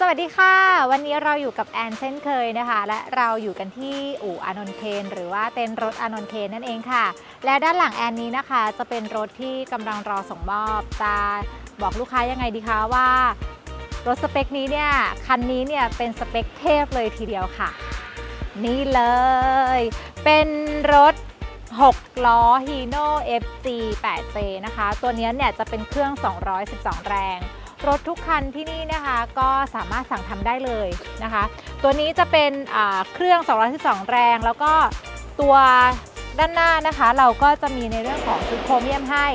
สวัสดีค่ะ วันนี้เราอยู่กับแอนเช่นเคยนะคะ และเราอยู่กันที่อู่อานนท์เคนหรือว่าเต็นรถอานนท์เคนนั่นเองค่ะ และด้านหลังแอนนี้นะคะ จะเป็นรถที่กำลังรอส่งมอบจะบอกลูกค้ายังไงดีคะว่ารถสเปคนี้เนี่ยคันนี้เนี่ยเป็นสเปคเทพเลยทีเดียวค่ะ นี่เลย เป็นรถ 6 ล้อ Hino FG 8J นะคะ ตัวนี้เนี่ยจะเป็นเครื่อง 212 แรง รถทุกคันที่นี่นะคะก็สามารถสั่งทำได้เลยนะคะ ตัวนี้จะเป็นเครื่อง 212 แรง แล้วก็ตัวด้านหน้านะคะ เราก็จะมีในเรื่องของชุดโครเมียมให้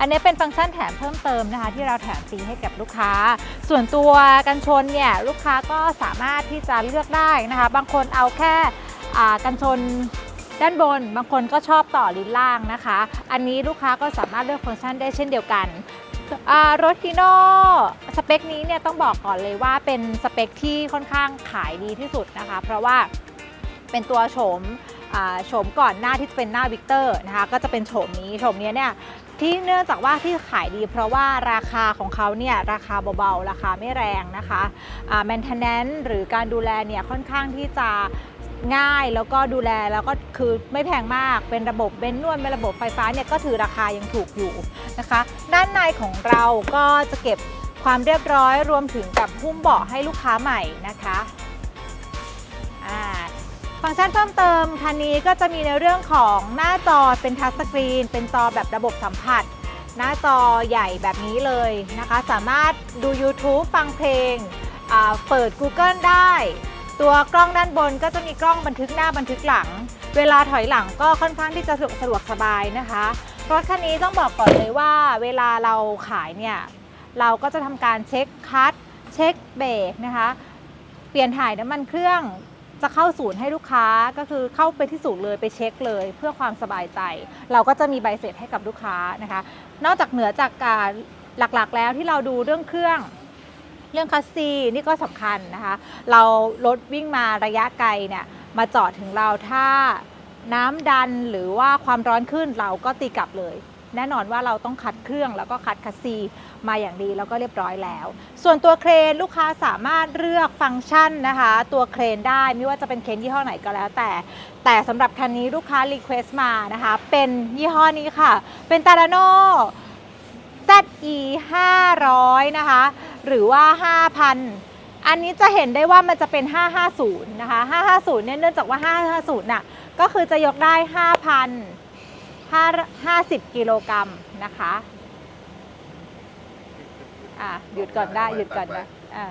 อันนี้เป็นฟังก์ชันแถมเพิ่มเติมนะคะ ที่เราแถมฟรีให้กับลูกค้า ส่วนตัวกันชนเนี่ยลูกค้าก็สามารถที่จะเลือกได้นะคะ บางคนเอาแค่กันชนด้านบนบางคนก็ชอบต่อลิ้นล่างนะคะ อันนี้ลูกค้าก็สามารถเลือกฟังก์ชันได้เช่นเดียวกัน รถฮีโน่สเปคนี้เนี่ยต้องบอกก่อนเลยว่าเป็นสเปคที่ค่อนข้างขายดีที่สุดนะคะ เพราะว่าเป็นตัวโฉมโฉมก่อนหน้าที่จะเป็นหน้าวิกเตอร์นะคะก็จะเป็นโฉมนี้โฉมนี้เนี่ยที่เนื่องจากว่าที่ขายดี เพราะว่าราคาของเขาเนี่ยราคาเบาๆ ราคาไม่แรงนะคะแมนเทนแนนหรือการดูแลเนี่ยค่อนข้างที่จะ ง่ายแล้วก็ดูแลแล้วก็คือไม่แพงมากเป็นระบบเบนนวลเป็นระบบไฟฟ้าเนี่ยก็ถือราคายังถูกอยู่นะคะ ด้านในของเราก็จะเก็บความเรียบร้อยรวมถึงกับหุ้มเบาะให้ลูกค้าใหม่นะคะฟังก์ชันเพิ่มเติมคันนี้ก็จะมีในเรื่องของหน้าจอเป็นทัชสกรีน เป็นจอแบบระบบสัมผัส หน้าจอใหญ่แบบนี้เลยนะคะ สามารถดู YouTube ฟังเพลง เปิด Google ได้ ตัวกล้องด้านบนก็จะมีกล้องบันทึกหน้าบันทึกหลัง เวลาถอยหลังก็ค่อนข้างที่จะสะดวกสะดวกสบายนะคะรถคันนี้ต้องบอกก่อนเลยว่า เวลาเราขายเนี่ยเราก็จะทำการเช็คคัทเช็คเบรกนะคะเปลี่ยนถ่ายน้ำมันเครื่องจะเข้าศูนย์ให้ลูกค้าก็คือเข้าไปที่ศูนย์เลยไปเช็คเลย เพื่อความสบายใจ เราก็จะมีใบเสร็จให้กับลูกค้านะคะ นอกจากเหนือจากการหลักๆแล้วที่เราดูเรื่องเครื่อง เรื่องคัสซีนี่ก็สำคัญนะคะ เรารถวิ่งมาระยะไกลเนี่ยมาจอดถึงเราถ้าน้ำดันหรือว่าความร้อนขึ้นเราก็ตีกลับเลยแน่นอนว่าเราต้องคัดเครื่องแล้วก็คัดคัสซีมาอย่างดีแล้วก็เรียบร้อยแล้ว ส่วนตัวเครนลูกค้าสามารถเลือกฟังก์ชันนะคะ ตัวเครนได้ไม่ว่าจะเป็นเครนยี่ห้อไหนก็แล้วแต่ แต่สำหรับคันนี้ลูกค้ารีเควสต์มานะคะ เป็นยี่ห้อนี้ค่ะ เป็นตา a โน ZE 500นะคะ หรือว่า 5,000 อันนี้จะเห็นได้ว่ามันจะเป็น 550 นะคะ 550 เนี่ยเนื่องจากว่า 550 น่ะ ก็คือจะยกได้ 5,000 50 กิโลกรัมนะคะ อะ หยุดก่อนได้ หยุดก่อนนะอ่า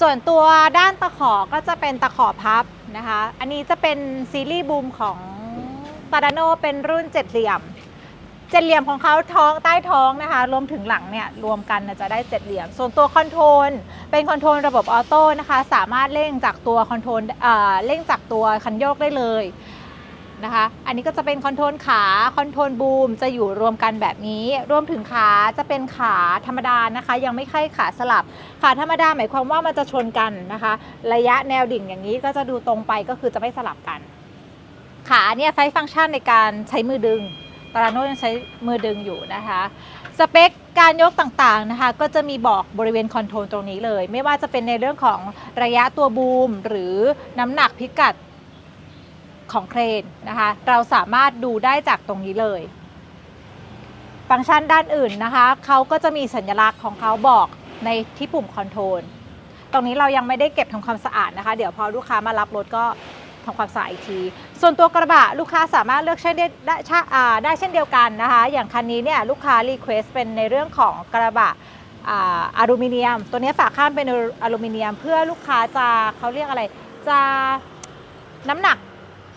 ส่วนตัวด้านตะขอก็จะเป็นตะขอพับนะคะ อันนี้จะเป็นซีรีส์บูมของตาดาโนเป็นรุ่นเจ็ดเหลี่ยม เจ็ดเหลี่ยมของเขาท้องใต้ท้องนะคะ รวมถึงหลังเนี่ยรวมกันจะได้เจ็ดเหลี่ยม ส่วนตัวคอนโทรลเป็นคอนโทรลระบบออโต้นะคะ สามารถเร่งจากตัวคอนโทรลเอ่อเร่งจากตัวคันโยกได้เลยนะคะ อันนี้ก็จะเป็นคอนโทรลขาคอนโทรลบูมจะอยู่รวมกันแบบนี้ รวมถึงขาจะเป็นขาธรรมดานะคะ ยังไม่ใช่ขาสลับ ขาธรรมดาหมายความว่ามันจะชนกันนะคะ ระยะแนวดิ่งอย่างนี้ก็จะดูตรงไปก็คือจะไม่สลับกัน ขาเนี่ยใช้ฟังก์ชันในการใช้มือดึง ตาราโนยังใช้มือดึงอยู่นะคะ สเปคการยกต่างๆนะคะ ก็จะมีบอกบริเวณคอนโทรลตรงนี้เลย ไม่ว่าจะเป็นในเรื่องของระยะตัวบูม หรือน้ำหนักพิกัดของเครนนะคะ เราสามารถดูได้จากตรงนี้เลย ฟังก์ชันด้านอื่นนะคะเขาก็จะมีสัญลักษณ์ของเขาบอกในที่ปุ่มคอนโทรลตรงนี้เรายังไม่ได้เก็บทำความสะอาดนะคะ เดี๋ยวพอลูกค้ามารับรถก็ทำความสะอาดอีกที ส่วนตัวกระบะลูกค้าสามารถเลือกใช้ได้ได้เช่นเดียวกันนะคะ อย่างคันนี้เนี่ยลูกค้ารีเควสเป็นในเรื่องของกระบะอลูมิเนียม ตัวนี้ฝาข้างเป็นอลูมิเนียม เพื่อลูกค้าจะเขาเรียกอะไร จะน้ำหนัก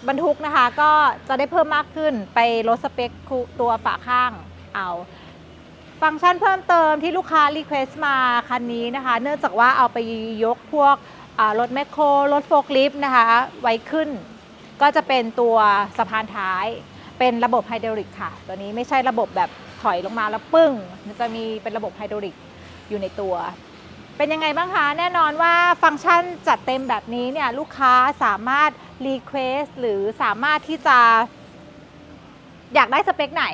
บรรทุกนะคะ ก็จะได้เพิ่มมากขึ้นไปลดสเปคตัวฝาข้างเอาฟังก์ชันเพิ่มเติมที่ลูกค้ารีเควสต์มาคันนี้นะคะ เนื่องจากว่าเอาไปยกพวกรถแมคโครรถโฟล์คลิฟต์นะคะ ไว้ขึ้น ก็จะเป็นตัวสะพานท้าย เป็นระบบไฮดรอลิกค่ะ ตัวนี้ไม่ใช่ระบบแบบถอยลงมาแล้วปึ้ง มันจะมีเป็นระบบไฮดรอลิกอยู่ในตัว เป็นยังไงบ้างคะ แน่นอนว่าฟังก์ชันจัดเต็มแบบนี้เนี่ยลูกค้าสามารถรีเควสหรือสามารถที่จะ อยากได้สเปคไหน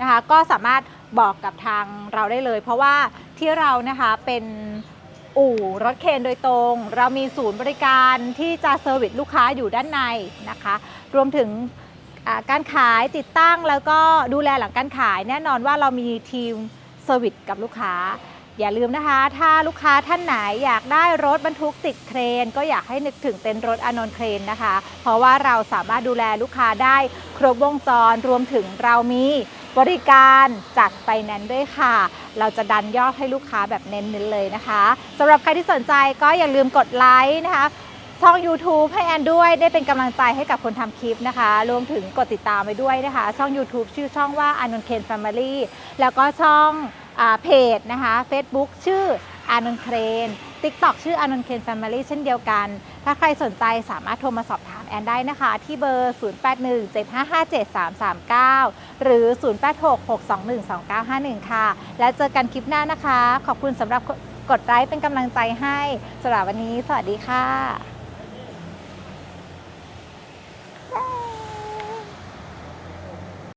นะคะ ก็สามารถบอกกับทางเราได้เลย เพราะว่าที่เรานะคะเป็น อู่รถเคนโดยตรง เรามีศูนย์บริการที่จะเซอร์วิสลูกค้าอยู่ด้านในนะคะ รวมถึงการขายติดตั้งแล้วก็ดูแลหลังการขาย แน่นอนว่าเรามีทีมเซอร์วิสกับลูกค้า อย่าลืมนะคะ ถ้าลูกค้าท่านไหนอยากได้รถบรรทุกติดเครน ก็อยากให้นึกถึงเต็นท์รถอานนเครนนะคะ เพราะว่าเราสามารถดูแลลูกค้าได้ครบวงจรรวมถึงเรามี บริการจัดไฟแนนซ์ด้วยค่ะ เราจะดันยอดให้ลูกค้าแบบเน้นๆเลยนะคะสำหรับใครที่สนใจก็อย่าลืมกดไลค์นะคะช่อง YouTube ให้แอนด้วยได้เป็นกำลังใจให้กับคนทำคลิปนะคะรวมถึงกดติดตามไปด้วยนะคะ ช่อง YouTube ชื่อช่องว่า a n o n k e n Family แล้วก็ช่องอาเพจนะคะ Facebook ชื่อ a n o n k e n TikTok ชื่อ a n o n k e n Family เช่นเดียวกัน ถ้าใครสนใจสามารถโทรมาสอบถาม แอนได้นะคะ ที่เบอร์ 0817557339 หรือ 0866212951 ค่ะ แล้วเจอกันคลิปหน้านะคะ ขอบคุณสำหรับกดไลค์เป็นกำลังใจให้สำหรับวันนี้ สวัสดีค่ะ